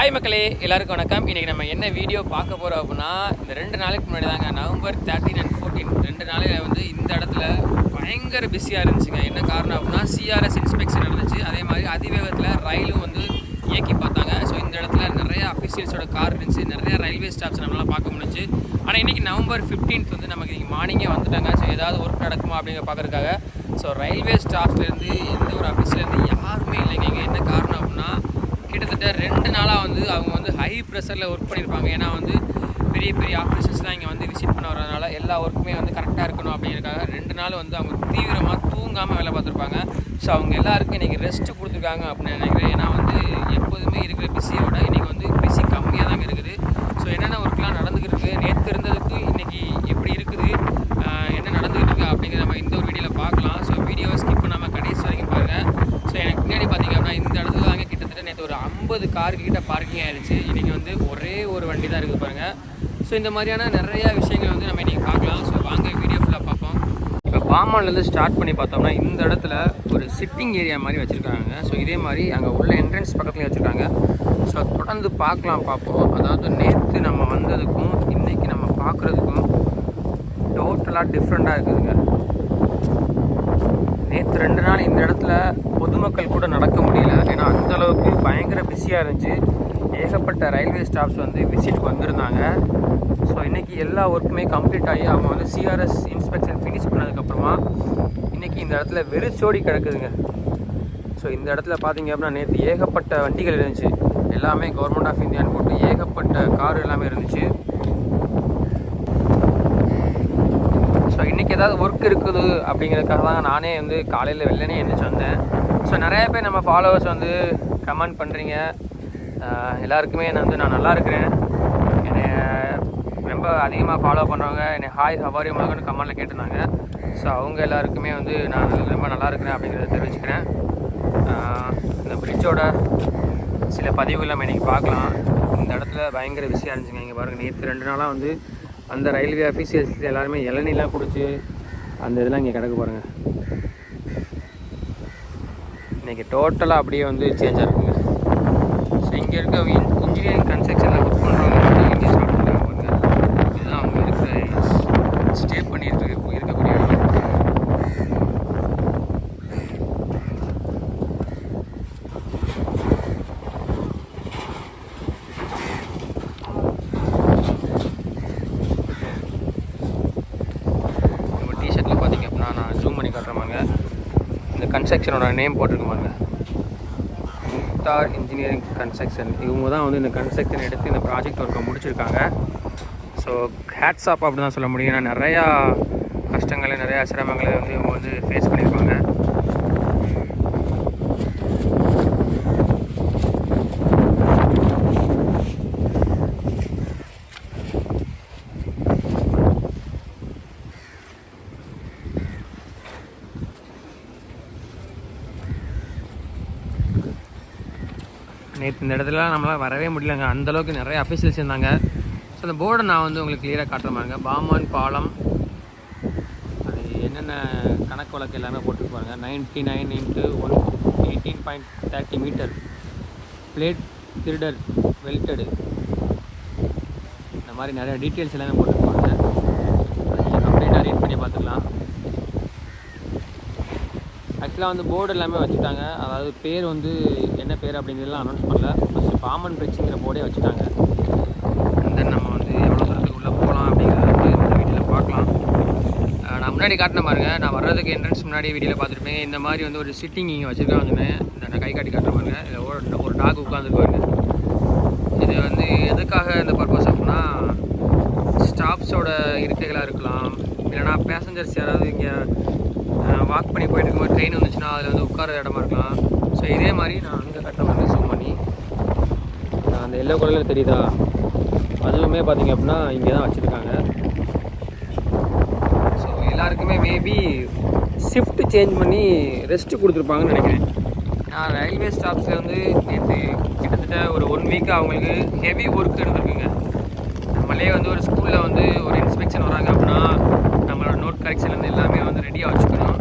Hi மக்களே எல்லாருக்கும் வணக்கம். இன்றைக்கி நம்ம என்ன வீடியோ பார்க்க போகிறோம் அப்படின்னா இந்த ரெண்டு நாளைக்கு முன்னாடி தாங்க நவம்பர் தேர்ட்டீன் அண்ட் ஃபோர்டீன் ரெண்டு நாளையில் வந்து இந்த இடத்துல பயங்கர பிஸியாக இருந்துச்சுங்க. என்ன காரணம் அப்படின்னா சிஆர்எஸ் இன்ஸ்பெக்ஷன் நடந்துச்சு. அதே மாதிரி அதிவேகத்தில் ரயிலும் வந்து இயக்கி பார்த்தாங்க. ஸோ இந்த இடத்துல நிறைய அஃபிஷியல்ஸோட கார் இருந்துச்சு. நிறைய ரயில்வே ஸ்டாஃப்ஸ் நம்மளால் பார்க்க முடிஞ்சுச்சு. ஆனால் இன்றைக்கி நவம்பர் ஃபிஃப்டீன்த் வந்து நமக்கு இன்றைக்கி மார்னிங்கே வந்துட்டாங்க. ஸோ ஏதாவது ஒர்க் நடக்குமா அப்படிங்கிற பார்க்குறதுக்காக. ஸோ ரயில்வே ஸ்டாஃப்லேருந்து எந்த ஒரு அஃபீஸ்லேருந்து யாருமே இல்லைங்க. இங்கே என்ன காரணம் அப்படின்னா கிட்டத்தட்ட ரெண்டு நாளாக வந்து அவங்க வந்து ஹை ப்ரெஷரில் ஒர்க் பண்ணியிருப்பாங்க. ஏன்னா வந்து பெரிய பெரிய ஆஃபீஸர்ஸ்லாம் இங்கே வந்து விசிட் பண்ண வரதுனால எல்லா ஒர்க்குமே வந்து கரெக்டாக இருக்கணும் அப்படிங்கிறக்காக ரெண்டு நாள் வந்து அவங்க தீவிரமாக தூங்காமல் வேலை பார்த்துருப்பாங்க. ஸோ அவங்க எல்லாருக்கும் இன்றைக்கி ரெஸ்ட்டு கொடுத்துருக்காங்க அப்படின்னு நினைக்கிறேன். ஏன்னா வந்து எப்போதுமே இருக்கிற பிஸியோட இன்றைக்கி வந்து பிஸி கம்மியாக தாங்க இருக்குது. ஸோ என்னென்ன ஒர்க்லாம் நடந்துக்கிட்டு இருக்குது நேற்று இருந்ததுக்கு இன்றைக்கி எப்படி இருக்குது? என்ன நடந்துக்கிட்டு இருக்குது அப்படிங்கிறத நம்ம இந்த ஒரு வீடியோவில் பார்க்கலாம். ஸோ வீடியோவை ஸ்கிப் பண்ணாமல் கடைசி வரைக்கும் பாருங்கள் ஸோ எனக்கு பின்னாடி பார்த்திங்க அப்படின்னா இந்த இடத்துல தாங்க கிட்டத்தட்ட நேற்று ஒரு ஐம்பது கார்கிட்ட பார்க்கிங் ஆயிடுச்சு இன்றைக்கி வந்து ஒரே ஒரு வண்டி தான் இருக்குது பாருங்கள் ஸோ இந்த மாதிரியான நிறையா விஷயங்கள் வந்து நம்ம இன்றைக்கி பார்க்கலாம். ஸோ வாங்க வீடியோ ஃபுல்லாக பார்ப்போம். இப்போ பாமான்லேருந்து ஸ்டார்ட் பண்ணி பார்த்தோம்னா இந்த இடத்துல ஒரு சிட்டிங் ஏரியா மாதிரி வச்சுருக்காங்க. ஸோ இதே மாதிரி அங்கே உள்ள என்ட்ரன்ஸ் பக்கத்துலேயும் வச்சுருக்காங்க. ஸோ தொடர்ந்து பார்க்கலாம் பார்ப்போம். அதாவது நேற்று நம்ம வந்ததுக்கும் இன்றைக்கி நம்ம பார்க்குறதுக்கும் டோட்டலாக டிஃப்ரெண்ட்டாக இருக்குதுங்க. நேற்று ரெண்டு நாள் இந்த இடத்துல பொதுமக்கள் கூட நடக்க முடியல. ஏன்னா அந்த அளவுக்கு பயங்கர பிஸியாக இருந்துச்சு. ஏகப்பட்ட ரயில்வே ஸ்டாஃப்ஸ் வந்து விசிட் வந்திருந்தாங்க. ஸோ இன்றைக்கி எல்லா ஒர்க்குமே கம்ப்ளீட் ஆகி அவங்க வந்து சிஆர்எஸ் இன்ஸ்பெக்ஷன் ஃபினிஷ் பண்ணதுக்கப்புறமா இன்றைக்கி இந்த இடத்துல வெறிச்சோடி கிடக்குதுங்க. ஸோ இந்த இடத்துல பார்த்தீங்க அப்படின்னா நேற்று ஏகப்பட்ட வண்டிகள் இருந்துச்சு. எல்லாமே கவர்மெண்ட் ஆஃப் இந்தியான்னு போட்டு ஏகப்பட்ட கார் எல்லாமே இருந்துச்சு ஸோ இன்றைக்கி ஏதாவது ஒர்க் இருக்குது அப்படிங்கிறதுக்காக தான் நானே வந்து காலையில் வெள்ளனே எழுந்திரிச்சு வந்தேன். ஸோ நிறைய பேர் நம்ம ஃபாலோவர்ஸ் வந்து கமெண்ட் பண்ணுறீங்க எல்லாருக்குமே நான் வந்து நான் நல்லா இருக்கிறேன். என்னை ரொம்ப அதிகமாக ஃபாலோ பண்ணுறவங்க என்னை ஹாய் ஹவாரி மகன் கமெண்டில் கேட்டிருந்தாங்க. ஸோ அவங்க எல்லாருக்குமே வந்து நான் ரொம்ப நல்லா இருக்கிறேன் அப்படிங்கிறத தெரிவிச்சுக்கிறேன். இந்த பிரிட்ஜோட சில பதிவுகள் நம்ம இன்றைக்கி பார்க்கலாம். இந்த இடத்துல பயங்கர விஷயம் இருந்துச்சுங்க. இங்கே பாருங்கள் நேற்று ரெண்டு நாளாக வந்து அந்த ரயில்வே அஃபீஷியல்ஸ் எல்லாருமே இளநிலாம் குடிச்சு அந்த இதெல்லாம் இங்கே கிடக்கு பாருங்கள் இன்றைக்கி டோட்டலாக அப்படியே வந்து சேஞ்சாக இருக்குங்க. ஸோ இங்கே இருக்க இன்ஜினியரிங் கன்ஸ்ட்ரக்ஷனில் ஒர்க் பண்ணுறவங்க வந்து இங்கே ஸ்டார்ட் பண்ணுறாங்க பாருங்க இதுதான் அவங்க இருக்கிற ஸ்டே பண்ணிட்டு இருக்க- இருக்கக்கூடிய இடம் நம்ம டிஷர்ட்டில் பார்த்தீங்க அப்படின்னா நான் ஜூம் பண்ணி காட்டுறேன் பாருங்க இந்த கன்ஸ்ட்ரக்ஷனோட நேம் போட்டிருக்கு பாருங்க முக்தார் இன்ஜினியரிங் கன்ஸ்ட்ரக்ஷன் இவங்க தான் வந்து இந்த கன்ஸ்ட்ரக்ஷன் எடுத்து இந்த ப்ராஜெக்ட் ஒர்க்கை முடிச்சிருக்காங்க. ஸோ ஹேட்ஸ் ஆப் அப்படி தான் சொல்ல முடியும். ஏன்னா நிறையா கஷ்டங்களை நிறையா சிரமங்களை வந்து இவங்க வந்து ஃபேஸ் பண்ணியிருப்பாங்க. நேற்று இந்த இடத்துல நம்மளால் வரவே முடியலங்க. அந்தளவுக்கு நிறைய அஃபீஷியல்ஸ் இருந்தாங்க. ஸோ அந்த போர்டை நான் வந்து உங்களுக்கு கிளியராக காட்டுற பாருங்க. பாமான் பாலம். அது என்னென்ன கணக்கு வழக்கு எல்லாமே போட்டுக்கு பாருங்க. Ninety nine into one eighteen point thirty metre plate திருடர் welded இந்த மாதிரி நிறைய டீட்டெயில்ஸ் எல்லாமே போட்டுருப்பாங்க கம்ப்ளீட்டாக ரீட் பண்ணி பார்த்துக்கலாம். ஆக்சுவலாக வந்து போர்டு எல்லாமே வச்சுட்டாங்க. அதாவது பேர் வந்து என்ன பேர் அப்படிங்கிறதெல்லாம் அனௌன்ஸ் பண்ணல. ஃபஸ்ட்டு பாமன் பிரிட்ஜுங்கிற போர்டே வச்சுட்டாங்க. தென் நம்ம வந்து எவ்வளோ தூரத்துக்கு உள்ளே போகலாம் அப்படிங்கிறத வந்து இந்த பார்க்கலாம். நான் முன்னாடி காட்டின பாருங்க. நான் வர்றதுக்கு என்ட்ரன்ஸ் முன்னாடி வீடியோவில் பார்த்துருப்பேன். இந்த மாதிரி வந்து ஒரு சிட்டிங் இங்கே வச்சுருக்காங்கன்னு இந்த நான் கை காட்டி காட்டுற பாருங்க. இதில் ஒரு ஒரு டாக் உட்காந்துருப்பாங்க இது வந்து எதுக்காக இந்த பர்பஸ் அப்படின்னா ஸ்டாஃப்ஸோட இருக்கைகளாக இருக்கலாம். இல்லைனா பேசஞ்சர்ஸ் யாராவது இங்கே வாக் பண்ணி போயிட்டு இருக்கும்போது ட்ரெயின் வந்துச்சுன்னா அதில் வந்து உட்கார இடமா இருக்கலாம். ஸோ இதே மாதிரி நான் அங்கே கட்ட வந்து ஜூம் பண்ணி நான் அந்த எல்லோ கலரில் தெரியுதா? அதுவுமே பார்த்தீங்க அப்படின்னா இங்கே தான் வச்சுருக்காங்க. ஸோ எல்லாருக்குமே மேபி ஷிஃப்ட் சேஞ்ச் பண்ணி ரெஸ்ட் கொடுத்துருப்பாங்கன்னு நினைக்கிறேன். நான் ரயில்வே ஸ்டாஃப்ஸில் வந்து நேற்று கிட்டத்தட்ட ஒரு ஒன் வீக் அவங்களுக்கு ஹெவி ஒர்க் இருந்திருக்குங்க நம்மளே வந்து ஒரு ஸ்கூலில் வந்து ஒரு இன்ஸ்பெக்ஷன் வராங்க அப்படின்னா நம்மளோட நோட் கரெக்ஷன்லேருந்து எல்லாமே வந்து ரெடியாக வச்சுக்கணும்.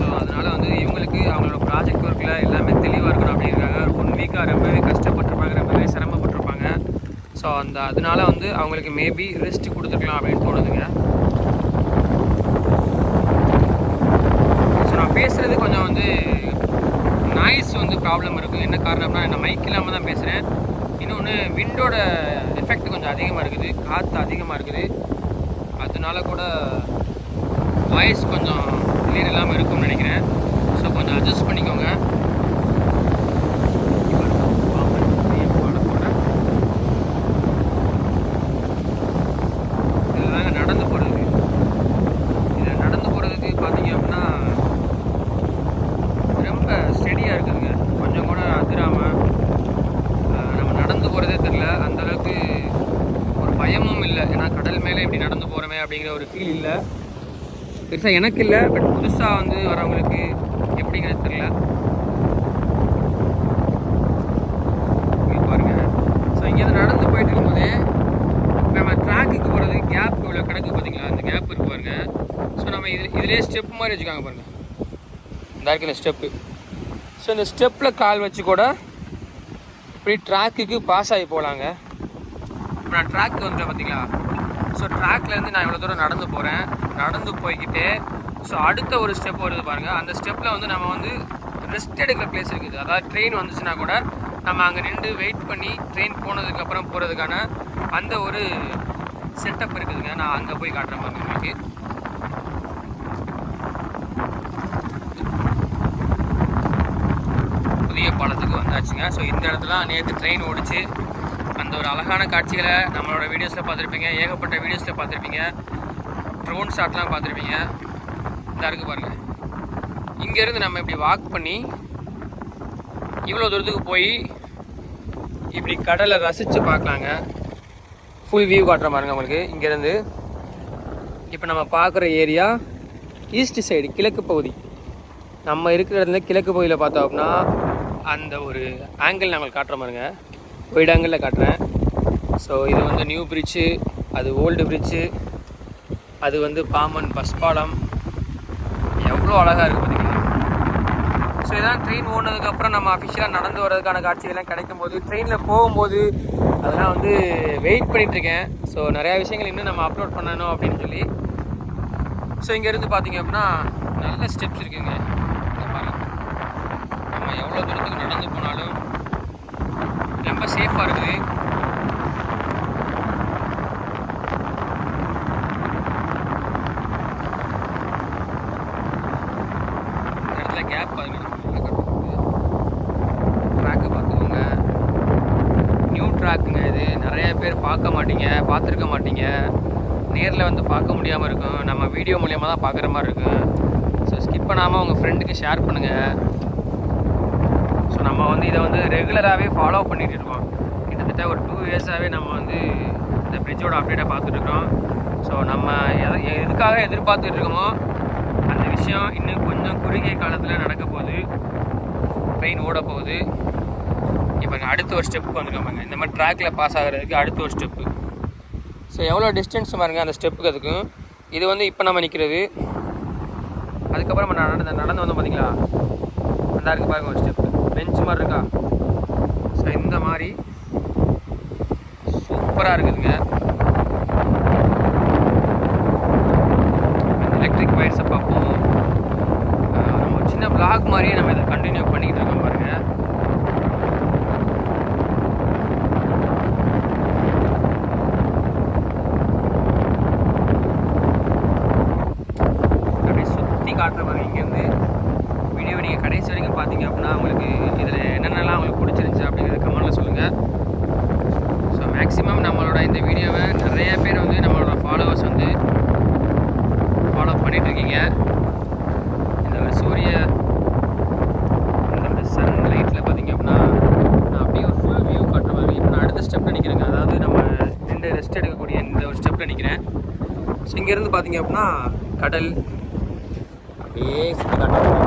ஸோ அதனால் வந்து இவங்களுக்கு அவங்களோட ப்ராஜெக்ட் ஒர்க்கில் எல்லாமே தெளிவாக இருக்கணும் அப்படிங்கிறாங்க ஒன் வீக்காக ரொம்பவே கஷ்டப்பட்டிருப்பாங்க ரொம்பவே சிரமப்பட்டிருப்பாங்க. ஸோ அந்த அதனால வந்து அவங்களுக்கு மேபி ரெஸ்ட் கொடுத்துருக்கலாம் அப்படின்னு தோணுதுங்க. ஸோ நான் பேசுகிறது கொஞ்சம் வந்து நாய்ஸ் வந்து ப்ராப்ளம் இருக்குது. என்ன காரணம்னா நான் மைக் இல்லாமல் தான் பேசுகிறேன் இன்னொன்று விண்டோட எஃபெக்ட் கொஞ்சம் அதிகமாக இருக்குது. காற்று அதிகமாக இருக்குது. அதனால கூட வாய்ஸ் கொஞ்சம் கிளியர் இல்லாமல் இருக்கும்னு நினைக்கிறேன். ஸோ கொஞ்சம் அட்ஜஸ்ட் பண்ணிக்கோங்க. நடந்து இதில் நடந்து போகிறதுக்கு அப்படின்னா ரொம்ப ஸ்டெடியாக இருக்குதுங்க. கொஞ்சம் கூட அதிராமல் நம்ம நடந்து போகிறதே தெரில அந்தளவுக்கு ஒரு பயமும் இல்லை. ஏன்னா கடல் மேலே இப்படி நடந்து போகிறோமே அப்படிங்கிற ஒரு ஃபீல் இல்லை. பெருசாக எனக்கு இல்லை பட் புதுசாக வந்து வரவங்களுக்கு எப்படிங்கிறது தெரியல. பாருங்க. ஸோ இங்கேருந்து நடந்து போயிட்டு இருக்கும்போதே நம்ம ட்ராக்குக்கு போகிறது கேப் இவ்வளோ கிடக்கு பார்த்தீங்களா? அந்த கேப் இருக்கு பாருங்க. ஸோ நம்ம இதில் இதிலே ஸ்டெப் மாதிரி வச்சுக்காங்க பாருங்க. இந்த இருக்கிற ஸ்டெப்பு ஸோ இந்த ஸ்டெப்பில் கால் வச்சு கூட இப்படி ட்ராக்குக்கு பாஸ் ஆகி போகலாங்க இப்போ நான் ட்ராக் வந்துட்டேன் பார்த்தீங்களா ஸோ ட்ராக்லேருந்து நான் இவ்வளோ தூரம் நடந்து போகிறேன் நடந்து போய்கிட்டே ஸோ அடுத்த ஒரு ஸ்டெப் வருது பாருங்கள் அந்த ஸ்டெப்பில் வந்து நம்ம வந்து ரெஸ்ட் எடுக்கிற பிளேஸ் இருக்குது. அதாவது ட்ரெயின் வந்துச்சுன்னா கூட நம்ம அங்கே நின்று வெயிட் பண்ணி ட்ரெயின் போனதுக்கப்புறம் போகிறதுக்கான அந்த ஒரு செட்டப் இருக்குதுங்க. நான் அங்கே போய் காட்டுறேன் பாருங்க உங்களுக்கு. புதிய பாலத்துக்கு வந்தாச்சுங்க. ஸோ இந்த இடத்துல நேற்று ட்ரெயின் ஓடிச்சு. அந்த ஒரு அழகான காட்சிகளை நம்மளோட வீடியோஸில் பார்த்துருப்பீங்க. ஏகப்பட்ட வீடியோஸில் பார்த்துருப்பீங்க. ட்ரோன் ஷாட்லாம் பார்த்துருப்பீங்க. இந்த இருக்கு பாருங்கள் இங்கேருந்து நம்ம இப்படி வாக் பண்ணி இவ்வளோ தூரத்துக்கு போய் இப்படி கடலை ரசித்து பார்க்கலாங்க. ஃபுல் வியூ காட்டுற பாருங்க உங்களுக்கு. இங்கேருந்து இப்போ நம்ம பார்க்குற ஏரியா ஈஸ்ட் சைடு கிழக்கு பகுதி. நம்ம இருக்கிற இடத்துல கிழக்கு பகுதியில் பார்த்தோம் அப்படின்னா அந்த ஒரு ஆங்கிள் நாங்கள் காட்டுற பாருங்க. இடங்களில் காட்டுறேன். ஸோ இது வந்து நியூ பிரிட்ஜு அது ஓல்டு பிரிட்ஜு அது வந்து பாமன் பஸ் பாலம். எவ்வளோ அழகாக இருக்குது பார்த்தீங்கன்னா ஸோ இதெல்லாம் ட்ரெயின் ஓடினதுக்கப்புறம் நம்ம அஃபிஷியலாக நடந்து வர்றதுக்கான காட்சிகள்லாம் கிடைக்கும் போது ட்ரெயினில் போகும்போது அதெல்லாம் வந்து வெயிட் பண்ணிகிட்ருக்கேன் ஸோ நிறையா விஷயங்கள் இன்னும் நம்ம அப்லோட் பண்ணணும் அப்படின்னு சொல்லி. ஸோ இங்கேருந்து பார்த்தீங்க அப்படின்னா நல்ல ஸ்டெப்ஸ் இருக்குங்க. நம்ம எவ்வளோ தூரத்துக்கு நடந்து போனாலும் ரொம்ப சேஃபாக இருக்குது இடத்துல கேப் பாருங்க ட்ராக்கை பார்த்துக்கோங்க. நியூ ட்ராக்குங்க இது. நிறைய பேர் பார்க்க மாட்டீங்க பார்த்துருக்க மாட்டீங்க. நேரில் வந்து பார்க்க முடியாமல் இருக்கும். நம்ம வீடியோ மூலியமாக தான் பார்க்குற மாதிரி இருக்கும். ஸோ ஸ்கிப் பண்ணாமல் உங்கள் ஃப்ரெண்டுக்கு ஷேர் பண்ணுங்கள் ஸோ நம்ம வந்து இதை வந்து ரெகுலராகவே ஃபாலோ பண்ணிகிட்டு இருக்கோம். கிட்டத்தட்ட ஒரு டூ இயர்ஸாகவே நம்ம வந்து இந்த பிரிட்ஜோட அப்டேட்டை பார்த்துட்ருக்கோம் ஸோ நம்ம எதை எதுக்காக எதிர்பார்த்துட்டு இருக்கோமோ அந்த விஷயம் இன்னும் கொஞ்சம் குறுகிய காலத்தில் நடக்க போகுது. ட்ரெயின் ஓட போகுது. இப்போ அடுத்த ஒரு ஸ்டெப்புக்கு வந்துருக்காங்க இந்த மாதிரி ட்ராக்கில் பாஸ் ஆகிறதுக்கு அடுத்த ஒரு ஸ்டெப்பு ஸோ எவ்வளோ டிஸ்டன்ஸ் பாருங்கள் அந்த ஸ்டெப்புக்கு அதுக்கும் இது வந்து இப்போ நம்ம நிற்கிறது அதுக்கப்புறம் நம்ம நடந்து நடந்து வந்தோம் பார்த்தீங்களா அந்த இருக்கு பாருங்க ஒரு ஸ்டெப் பெஞ்ச் மாதிரி இருக்கா ஸோ இந்த மாதிரி சூப்பராக இருக்குதுங்க. எலக்ட்ரிக் வயர்ஸை பார்ப்போம். நம்ம சின்ன பிளாக் மாதிரியே நம்ம இதை கண்டினியூ பண்ணிக்கிட்டு இருக்கோம் பாருங்கள் அப்படியே சுற்றி காட்டுற பாருங்க இங்கேருந்து வீடியோ நீங்கள் கடைசி வரைக்கும் பார்த்தீங்க அப்படின்னா உங்களுக்கு இதில் என்னென்னலாம் உங்களுக்கு பிடிச்சிருந்துச்சு அப்படிங்கிறத கமெண்ட்டில் சொல்லுங்கள் ஸோ மேக்ஸிமம் நம்மளோட இந்த வீடியோவை நிறைய பேர் வந்து நம்மளோட ஃபாலோவர்ஸ் வந்து ஃபாலோ பண்ணிகிட்ருக்கீங்க இந்த ஒரு சூரிய இந்த சன் லைட்டில் பார்த்தீங்க அப்படின்னா நான் அப்படியே ஒரு ஃபுல் வியூ காட்டுற மாதிரி இப்போ நான் அடுத்த ஸ்டெப்பில் நிற்கிறேங்க அதாவது நம்ம ரெண்டு ரெஸ்ட் எடுக்கக்கூடிய இந்த ஒரு ஸ்டெப்பில் நிற்கிறேன் ஸோ இங்கேருந்து பார்த்தீங்க அப்படின்னா கடல். அப்படியே சுற்றி காட்டுறேன்.